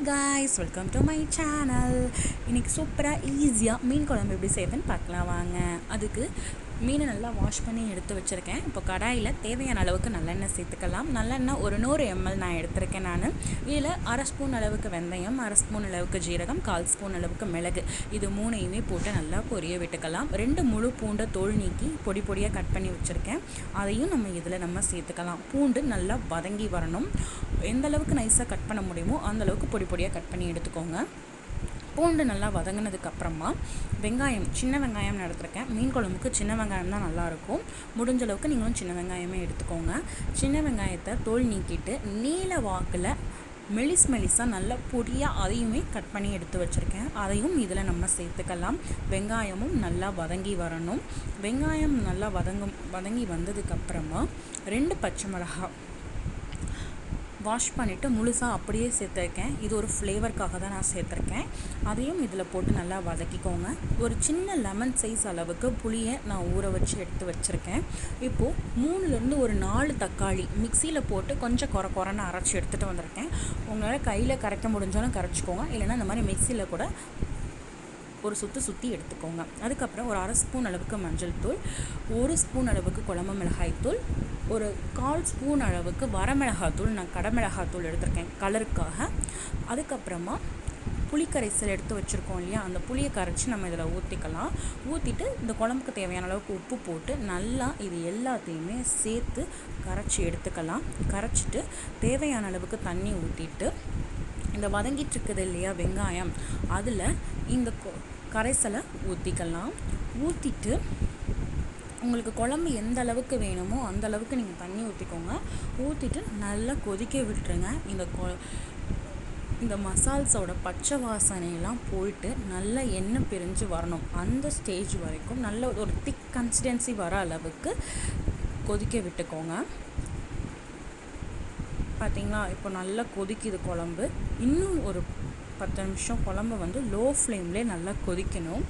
Hi guys welcome to my channel இன்றைக்கி சூப்பராக ஈஸியாக மீன் குழம்பு எப்படி செய்யுதுன்னு பார்க்கலாம் வாங்க. அதுக்கு மீனை நல்லா வாஷ் பண்ணி எடுத்து வச்சுருக்கேன். இப்போ கடாயில் தேவையான அளவுக்கு நல்லெண்ணெய் சேர்த்துக்கலாம். நல்லெண்ணெய் ஒரு நூறு எம்எல் நான் எடுத்திருக்கேன் நான். இதில் அரை ஸ்பூன் அளவுக்கு வெந்தயம் அரை ஸ்பூன் அளவுக்கு ஜீரகம் கால் ஸ்பூன் அளவுக்கு மிளகு. இது மூணையுமே போட்டு நல்லா பொரிய விட்டுக்கலாம். ரெண்டு முழு பூண்டை தோல் நீக்கி பொடி பொடியாக கட் பண்ணி வச்சுருக்கேன். அதையும் நம்ம இதில் நம்ம சேர்த்துக்கலாம். பூண்டு நல்லா வதங்கி வரணும். எந்த அளவுக்கு நைஸாக கட் பண்ண முடியுமோ அந்த அளவுக்கு பொடி பொடியாக கட் பண்ணி எடுத்துக்கோங்க. பூண்டு நல்லா வதங்கினதுக்கப்புறமா வெங்காயம் சின்ன வெங்காயம் நான் மீன் குழம்புக்கு சின்ன வெங்காயம் தான் நல்லாயிருக்கும். முடிஞ்ச அளவுக்கு நீங்களும் சின்ன வெங்காயமே எடுத்துக்கோங்க. சின்ன வெங்காயத்தை தோல் நீக்கிட்டு நீல வாக்கில் மெலிஸ் மெலிஸாக நல்லா பொடியாக அதையுமே கட் பண்ணி எடுத்து வச்சுருக்கேன். அதையும் இதில் நம்ம சேர்த்துக்கலாம். வெங்காயமும் நல்லா வதங்கி வரணும். வெங்காயம் நல்லா வதங்கும் வதங்கி வந்ததுக்கப்புறமா ரெண்டு பச்சை மிளகாய் வாஷ் பண்ணிவிட்டு முழுசாக அப்படியே சேர்த்துருக்கேன். இது ஒரு ஃப்ளேவருக்காக தான் நான் சேர்த்துருக்கேன். அதையும் இதில் போட்டு நல்லா வதக்கிக்கோங்க. ஒரு சின்ன லெமன் சைஸ் அளவுக்கு புளியை நான் ஊற வச்சு எடுத்து வச்சுருக்கேன். இப்போது மூணுலேருந்து ஒரு நாலு தக்காளி மிக்சியில் போட்டு கொஞ்சம் குறை குறைன்னு அரைச்சி எடுத்துகிட்டு வந்திருக்கேன். உங்களால் கையில் கரைக்க முடிஞ்சாலும் கரைச்சிக்கோங்க. இல்லைனா இந்த மாதிரி மிக்சியில் கூட ஒரு சுற்றி சுற்றி எடுத்துக்கோங்க. அதுக்கப்புறம் ஒரு அரை ஸ்பூன் அளவுக்கு மஞ்சள் தூள் ஒரு ஸ்பூன் அளவுக்கு குழம்பு மிளகாய் தூள் ஒரு கால் ஸ்பூன் அளவுக்கு வரமிளகாத்தூள் நான் கடமிளகாத்தூள் எடுத்திருக்கேன் கலருக்காக. அதுக்கப்புறமா புளிக்கரைசல் எடுத்து வச்சுருக்கோம் இல்லையா? அந்த புளியை கரைச்சி நம்ம இதில் ஊற்றிக்கலாம் ஊற்றிட்டு இந்த குழம்புக்கு தேவையான அளவுக்கு உப்பு போட்டு நல்லா இது எல்லாத்தையுமே சேர்த்து கரைச்சி எடுத்துக்கலாம். கரைச்சிட்டு தேவையான அளவுக்கு தண்ணி ஊற்றிட்டு இந்த வதங்கிட்டு இருக்குது இல்லையா வெங்காயம் அதில் இந்த கரைசலை ஊற்றிக்கலாம் ஊற்றிட்டு உங்களுக்கு குழம்பு எந்த அளவுக்கு வேணுமோ அந்த அளவுக்கு நீங்கள் தண்ணி ஊற்றிக்கோங்க ஊற்றிட்டு நல்லா கொதிக்க விட்டுருங்க. இந்த கொ இந்த மசால்ஸோட பச்சை வாசனையெல்லாம் போயிட்டு நல்லா எண்ணெய் பிரிஞ்சு வரணும். அந்த ஸ்டேஜ் வரைக்கும் நல்ல ஒரு திக் கன்சிஸ்டன்சி வர அளவுக்கு கொதிக்க விட்டுக்கோங்க. பார்த்தீங்களா இப்போ நல்லா கொதிக்குது குழம்பு. இன்னும் ஒரு பத்து நிமிஷம் குழம்பு வந்து லோ ஃப்ளேம்லேயே நல்லா கொதிக்கணும்.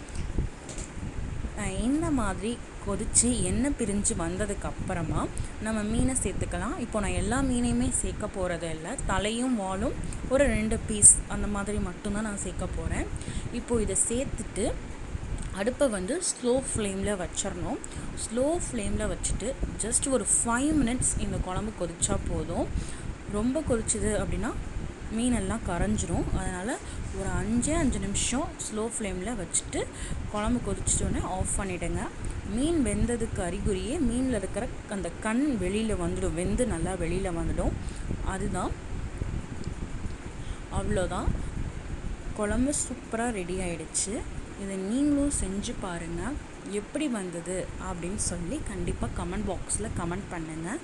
இந்த மாதிரி கொதித்து எண்ணெய் பிரிஞ்சு வந்ததுக்கு அப்புறமா நம்ம மீனை சேர்த்துக்கலாம். இப்போ நான் எல்லா மீனையுமே சேர்க்க போகிறது இல்லை. தலையும் வாலும் ஒரு ரெண்டு பீஸ் அந்த மாதிரி மட்டும்தான் நான் சேர்க்க போகிறேன் இப்போது இதை சேர்த்துட்டு அடுப்பை வந்து ஸ்லோ ஃப்ளேமில் வச்சிடணும். ஸ்லோ ஃப்ளேமில் வச்சுட்டு ஜஸ்ட் ஒரு ஃபைவ் மினிட்ஸ் இந்த குழம்பு கொதிச்சா போதும். ரொம்ப கொதிச்சுது அப்படின்னா மீனெல்லாம் கரைஞ்சிரும். அதனால் ஒரு அஞ்சே அஞ்சு நிமிஷம் ஸ்லோ ஃப்ளேமில் வச்சுட்டு குழம்பு கொதிச்சிட்டோன்னே ஆஃப் பண்ணிவிடுங்க மீன் வெந்ததுக்கு அறிகுறியே மீனில் இருக்கிற அந்த கண் வெளியில் வந்துடும். வெந்து நல்லா வெளியில் வந்துடும். அதுதான். அவ்வளோதான். குழம்பு சூப்பராக ரெடி ஆகிடுச்சு இதை நீங்களும் செஞ்சு பாருங்கள் எப்படி வந்தது அப்படின்னு சொல்லி கண்டிப்பாக கமெண்ட் பாக்ஸில் கமெண்ட் பண்ணுங்கள்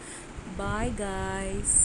பாய் காய்ஸ்